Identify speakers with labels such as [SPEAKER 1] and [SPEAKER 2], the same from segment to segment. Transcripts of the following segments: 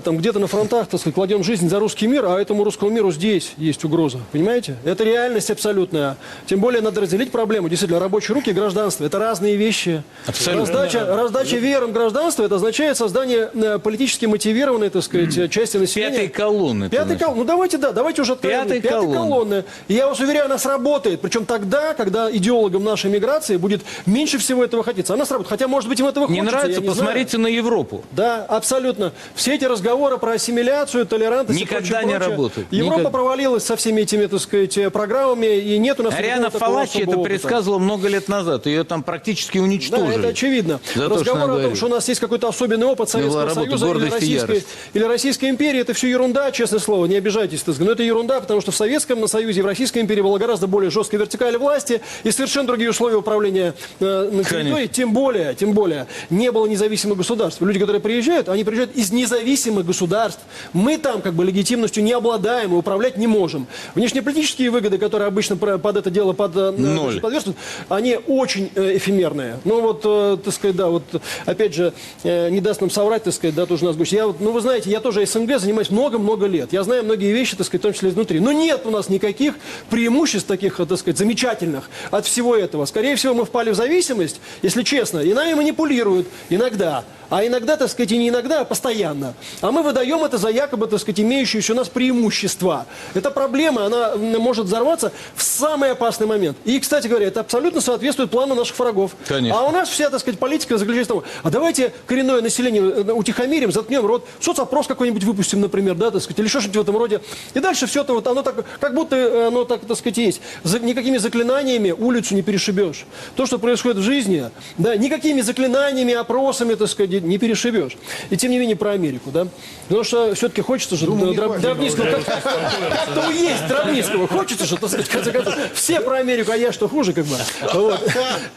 [SPEAKER 1] там где-то на фронтах, так сказать, кладем жизнь за русский мир, а этому русскому миру здесь есть угроза. Понимаете? Это реальность абсолютная. Тем более надо разделить проблему. Действительно, рабочие руки и гражданство – это разные вещи.
[SPEAKER 2] Абсолютно.
[SPEAKER 1] Раздача, раздача веером гражданства – это означает создание э, политически мотивированной, так сказать, части населения.
[SPEAKER 2] Пятой колонны.
[SPEAKER 1] Пятой колонны. Ну давайте, да, давайте уже откровенно.
[SPEAKER 2] Пятой колонны.
[SPEAKER 1] колонны. И я вас уверяю, она сработает. Причем тогда, когда идеологам нашей миграции будет меньше всего этого хотеться. Она сработает. Хотя, может быть, им этого
[SPEAKER 2] Не
[SPEAKER 1] хочется,
[SPEAKER 2] нравится?
[SPEAKER 1] не знаю.
[SPEAKER 2] Посмотрите на Европу.
[SPEAKER 1] Да, абсолютно. Все эти разговоры про ассимиляцию, толерантность и
[SPEAKER 2] Никогда
[SPEAKER 1] прочее,
[SPEAKER 2] не
[SPEAKER 1] прочее.
[SPEAKER 2] работают.
[SPEAKER 1] Европа
[SPEAKER 2] Никогда.
[SPEAKER 1] провалилась со всеми этими, так сказать, программами, и нет у нас
[SPEAKER 2] Ариана Фалачи это
[SPEAKER 1] опыта.
[SPEAKER 2] предсказывала много лет назад. Ее там практически
[SPEAKER 1] Да,
[SPEAKER 2] уничтожили.
[SPEAKER 1] это очевидно.
[SPEAKER 2] За то,
[SPEAKER 1] Разговор
[SPEAKER 2] она
[SPEAKER 1] о том, что у нас есть какой-то особенный опыт Советского
[SPEAKER 2] работа
[SPEAKER 1] Союза или
[SPEAKER 2] «Гордость и
[SPEAKER 1] Российской,
[SPEAKER 2] ярость».
[SPEAKER 1] или Российской империи, это все ерунда, честное слово, не обижайтесь. так сказать. Но это ерунда, потому что в Советском Союзе и в Российской империи была гораздо более жесткая вертикаль власти и совершенно другие условия управления э, на территории. Тем более, тем более, не было независимых государств. Люди, которые приезжают, они приезжают из независимых государств. Мы там как бы легитимностью не обладаем и управлять не можем. Внешнеполитические выгоды, которые обычно под это дело под, э,
[SPEAKER 2] Ноль.
[SPEAKER 1] подвержены, они очень э, эфемерные. Ну вот, э, так сказать, да, вот, опять же, не даст нам соврать, так сказать, да, тоже нас гость. Я вот, ну вы знаете, я тоже СНГ занимаюсь много-много лет. Я знаю многие вещи, так сказать, в том числе изнутри. Но нет у нас никаких преимуществ таких, так сказать, замечательных от всего этого. Скорее всего, мы впали в зависимость, если честно, и нами манипулируют иногда. А иногда, так сказать, и не иногда, а постоянно. А мы выдаем это за якобы, так сказать, имеющиеся у нас преимущества. Эта проблема, она может взорваться в самый опасный момент. И, кстати говоря, это абсолютно соответствует плану наших врагов.
[SPEAKER 2] Конечно.
[SPEAKER 1] А у нас вся, так сказать, политика заключается в том, а давайте коренное население э, утихомирим, заткнем рот, соцопрос какой-нибудь выпустим, например, да, так сказать, или что-нибудь в этом роде. И дальше все это вот, оно так, как будто э, оно так, так сказать, есть. За- никакими заклинаниями улицу не перешибешь. То, что происходит в жизни, да, никакими заклинаниями, опросами, так сказать, не перешибешь. И тем не менее про Америку, да. Потому что все-таки хочется же
[SPEAKER 3] Думаю,
[SPEAKER 1] Дроб- Дробницкого, как- как-то есть Дробницкого, хочется же, так сказать, в конце концов. Все про Америку, а я что хуже, как бы. Вот.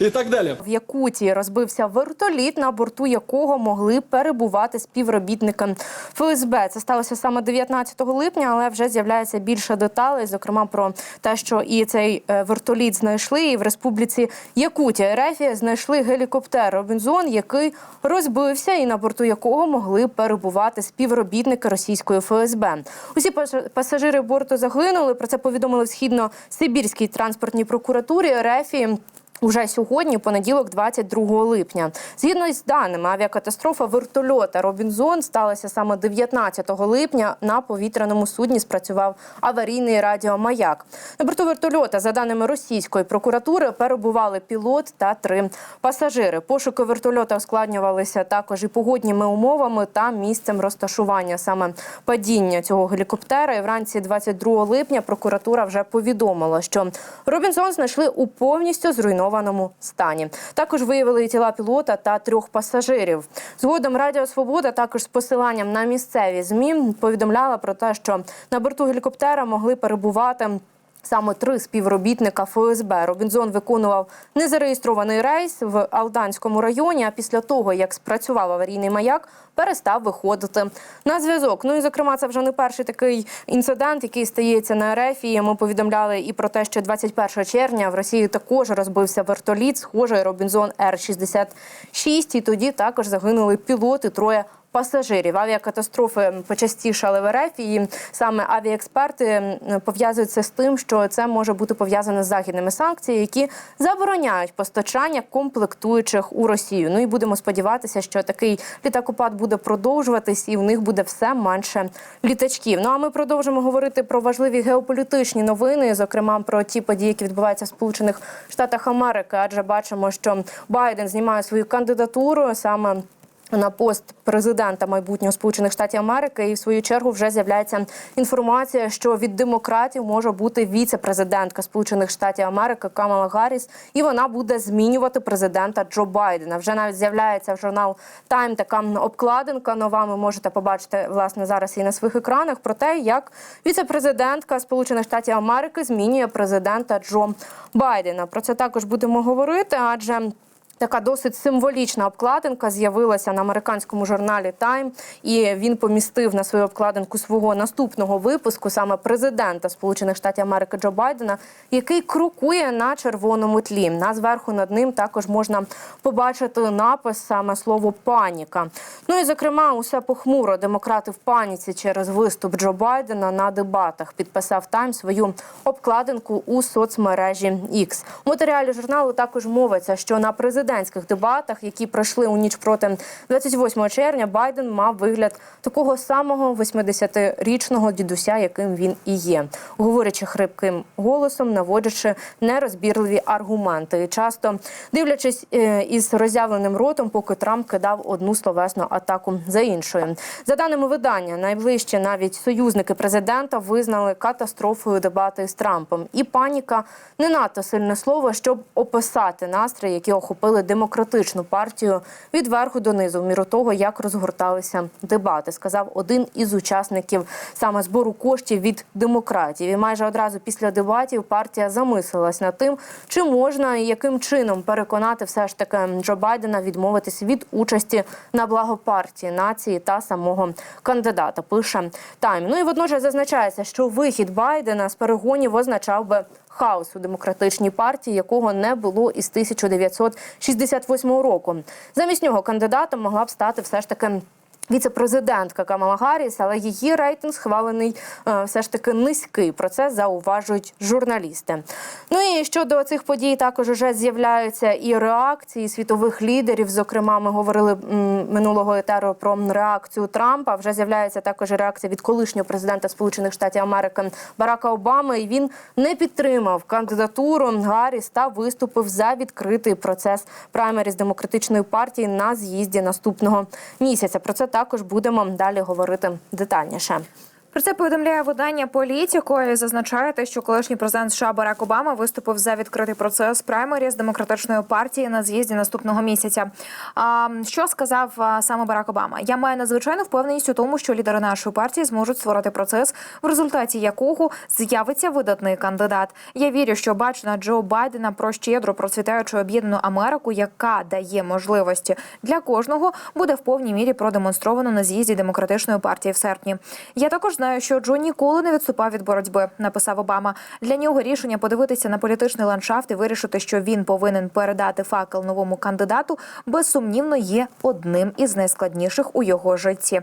[SPEAKER 1] И так далее.
[SPEAKER 4] В Якутії розбився вертоліт, на борту якого могли перебувати співробітники ФСБ. Це сталося саме 19 липня, але вже з'являється більше деталей, зокрема про те, що і цей е, вертоліт знайшли, і в республіці Якутія РФ знайшли гелікоптер Робінзон, який розбився, і на борту якого могли перебувати співробітники російської ФСБ. Усі пасажири борту загинули. Про це повідомили в східно-сибірській транспортній прокуратурі РФ. Уже сьогодні, понеділок, 22 липня, згідно з даними, авіакатастрофа вертольота Робінзон сталася саме 19 липня. На повітряному судні спрацював аварійний радіомаяк. На борту вертольота, за даними російської прокуратури, перебували пілот та три пасажири. Пошуки вертольота ускладнювалися також і погодніми умовами та місцем розташування саме падіння цього гелікоптера. І вранці 22 липня прокуратура вже повідомила, що Робінзон знайшли у повністю зруйнованому стані. Також виявили тіла пілота та трьох пасажирів. Згодом Радіо Свобода також з посиланням на місцеві змі повідомляла про те, що на борту гелікоптера могли перебувати. Саме три співробітника ФСБ Робінзон виконував незареєстрований рейс в Алданському районі. А після того, як спрацював аварійний маяк, перестав виходити на зв'язок. Ну і зокрема, це вже не перший такий інцидент, який стається на РФ. І ми повідомляли і про те, що 21 червня в Росії також розбився вертоліт, схожий Робінзон Р-66. І тоді також загинули пілот і троє пасажирів. Авіакатастрофи почастішали в РФ, і саме авіаексперти м, пов'язують це з тим, що це може бути пов'язане з західними санкціями, які забороняють постачання комплектуючих у Росію. Ну і будемо сподіватися, що такий літакопад буде продовжуватись, і в них буде все менше літачків. Ну а ми продовжимо говорити про важливі геополітичні новини, зокрема про ті події, які відбуваються в Сполучених Штатах Америки, адже бачимо, що Байден знімає свою кандидатуру саме на пост президента майбутнього Сполучених Штатів Америки, і в свою чергу вже з'являється інформація, що від демократів може бути віце-президентка Сполучених Штатів Америки Камала Гарріс, і вона буде змінювати президента Джо Байдена. Вже навіть з'являється в журнал Тайм така обкладинка нова. Ви можете побачити власне зараз і на своїх екранах про те, як віце-президентка Сполучених Штатів Америки змінює президента Джо Байдена. Про це також будемо говорити, адже. Така досить символічна обкладинка з'явилася на американському журналі Time, і він помістив на свою обкладинку свого наступного випуску саме президента Сполучених Штатів Америки Джо Байдена, який крокує на червоному тлі. На зверху над ним також можна побачити напис саме слово паніка. Ну і зокрема, усе похмуро демократи в паніці через виступ Джо Байдена на дебатах. Підписав Time свою обкладинку у соцмережі X. У матеріалі журналу також мовиться, що на президентських дебатах, які пройшли у ніч проти 28 червня, Байден мав вигляд такого самого 80-річного дідуся, яким він і є, говорячи хрипким голосом, наводячи нерозбірливі аргументи. І часто дивлячись е, із роззявленим ротом, поки Трамп кидав одну словесну атаку за іншою. За даними видання, найближче навіть союзники президента визнали катастрофою дебати з Трампом. І паніка не надто сильне слово, щоб описати настрої, які охопили демократичну партію від верху до низу, в міру того, як розгорталися дебати, сказав один із учасників саме збору коштів від демократів. І майже одразу після дебатів партія замислилась над тим, чи можна і яким чином переконати все ж таки Джо Байдена відмовитись від участі на благо партії, нації та самого кандидата. Пише Тайм. Ну і водночас зазначається, що вихід Байдена з перегонів означав би. Хаос у демократичній партії, якого не було із 1968 року. Замість нього кандидатом могла б стати все ж таки Віце-президентка Камала Гарріс, але її рейтинг схвалений е, все ж таки низький. Про це зауважують журналісти. Ну і щодо цих подій також вже з'являються і реакції світових лідерів. Зокрема, ми говорили минулого етеру про реакцію Трампа. Вже з'являється також реакція від колишнього президента Сполучених Штатів Америки Барака Обами. І він не підтримав кандидатуру Гарріс та виступив за відкритий процес праймеріз демократичної партії на з'їзді наступного місяця. Про це також будемо далі говорити детальніше.
[SPEAKER 3] Про це повідомляє видання Політіко і зазначає те, що колишній президент США Барак Обама виступив за відкритий процес праймері з демократичної партії на з'їзді наступного місяця. А що сказав саме Барак Обама? Я маю надзвичайну впевненість у тому, що лідери нашої партії зможуть створити процес, в результаті якого з'явиться видатний кандидат. Я вірю, що бачена Джо Байдена про щедро процвітаючу об'єднану Америку, яка дає можливості для кожного, буде в повній мірі продемонстровано на з'їзді демократичної партії в серпні. Я також знаю, що Джо ніколи не відступав від боротьби, написав Обама. Для нього рішення подивитися на політичний ландшафт і вирішити, що він повинен передати факел новому кандидату, безсумнівно є одним із найскладніших у його житті.